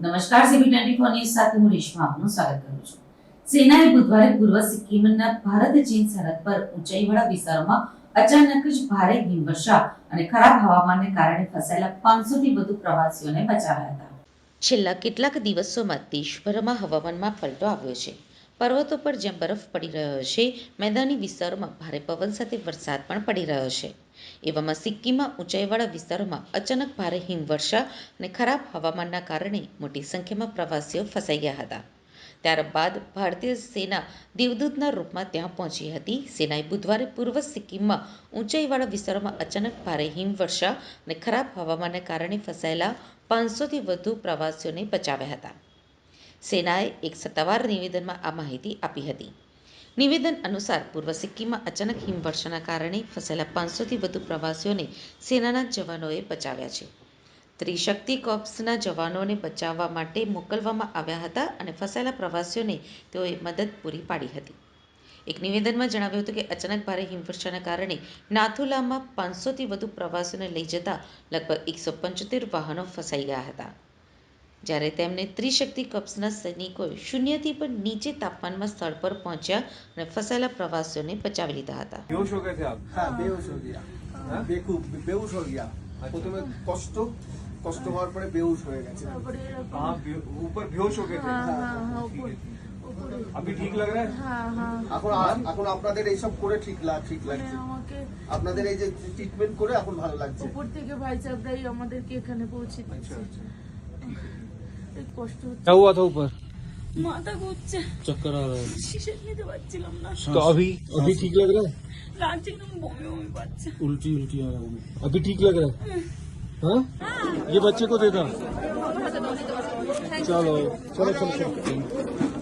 નમસ્કાર, CB twenty four news સાથે હું રેશમા આપનું સ્વાગત કરું છું. સેનાએ બુધવારે પૂર્વ સિક્કિમના ભારત ચીન સરહદ પર ઊંચાઈવાળા વિસ્તારોમાં અચાનક જ ભારે હિમવર્ષા અને ખરાબ હવામાનને કારણે ફસાયેલા પાંચસોથી વધુ પ્રવાસીઓને બચાવ્યા હતા. છેલ્લા કેટલાક દિવસોમાં દેશભરમાં હવામાનમાં પલટો આવ્યો છે. પર્વતો પર જ્યાં બરફ પડી રહ્યો છે, મેદાની વિસ્તારોમાં ભારે પવન સાથે વરસાદ પણ પડી રહ્યો છે. એવામાં સિક્કિમમાં ઊંચાઈવાળા વિસ્તારોમાં અચાનક ભારે હિમવર્ષા અને ખરાબ હવામાનના કારણે મોટી સંખ્યામાં પ્રવાસીઓ ફસાઈ ગયા હતા. ત્યારબાદ ભારતીય સેના દેવદૂતના રૂપમાં ત્યાં પહોંચી હતી. સેનાએ બુધવારે પૂર્વ સિક્કિમમાં ઊંચાઈવાળા વિસ્તારોમાં અચાનક ભારે હિમવર્ષા અને ખરાબ હવામાનને કારણે ફસાયેલા પાંચસોથી વધુ પ્રવાસીઓને બચાવ્યા હતા. સેનાએ એક સત્તાવાર નિવેદનમાં આ માહિતી આપી હતી. નિવેદન અનુસાર પૂર્વ સિક્કિમમાં અચાનક હિમવર્ષાના કારણે ફસાયેલા પાંચસોથી વધુ પ્રવાસીઓને સેનાના જવાનોએ બચાવ્યા છે. ત્રિશક્તિ કોર્પ્સના જવાનોને બચાવવા માટે મોકલવામાં આવ્યા હતા અને ફસાયેલા પ્રવાસીઓને તેઓએ મદદ પૂરી પાડી હતી. એક નિવેદનમાં જણાવ્યું હતું કે અચાનક ભારે હિમવર્ષાના કારણે નાથુલામાં પાંચસોથી વધુ પ્રવાસીઓને લઈ જતા લગભગ એકસો પંચોતેર વાહનો ફસાઈ ગયા હતા. જ્યારે તેમને ત્રિશક્તિ કપ્સના સૈનિકોએ શૂન્યથી પણ નીચે તાપમાનમાં સ્થળ પર પહોંચ્યા અને ફસાયેલા પ્રવાસીઓને બચાવી લીધા હતા બેહોશ હો ગયા હા બેહોશ હો ગયા બેકૂફ બેહોશ હો ગયા প্রথমে কষ্ট কষ্ট হওয়ার পরে বেহুশ হয়ে গেছে हाँ ऊपर बेहोश हो गए थे আপনি ঠিক লাগ रहा है হ্যাঁ হ্যাঁ এখন এখন আপনাদের এইসব করে ঠিক লাগ ঠিক লাগছে আমাকে আপনাদের এই যে ট্রিটমেন্ট করে এখন ভালো লাগছে উপর থেকে ভাই সাহেবরাই আমাদেরকে এখানে পৌঁছে দিচ্ছে কষ্ট হচ্ছে क्या हुआ था ऊपर মাথা ঘুরছে चक्कर आ रहा है শ্বাস নিতে পারছিলাম না तो अभी अभी ठीक लग रहा है লাগছে একদম বমি বমি পাচ্ছে उल्टी उल्टी आ रहा है अभी ठीक लग रहा है हाँ ये बच्चे को देता चलो चलो चलो चलो